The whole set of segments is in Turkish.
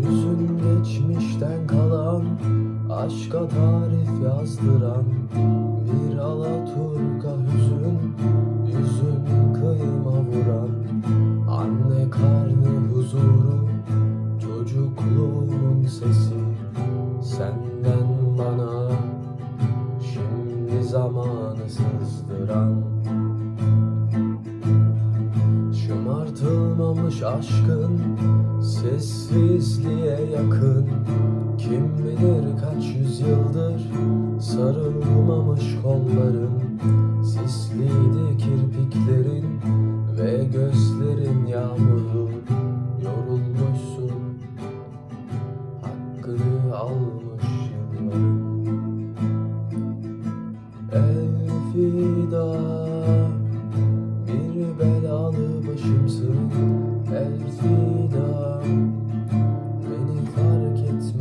Yüzün geçmişten kalan Aşka tarif yazdıran Bir alaturka hüzün Yüzün kıyma vuran Anne karnı huzuru Çocukluğumun sesi Senden bana Şimdi zamanı sızdıran Şımartılmamış aşkın Sessizliğe yakın. Kim bilir kaç yüzyıldır Sarılmamış kolların Sisliydi kirpiklerin Ve gözlerin yağmurlu Yorulmuşsun Hakkını almış yılların. Elfida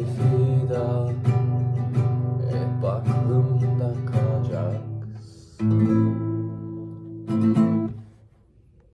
Thank you.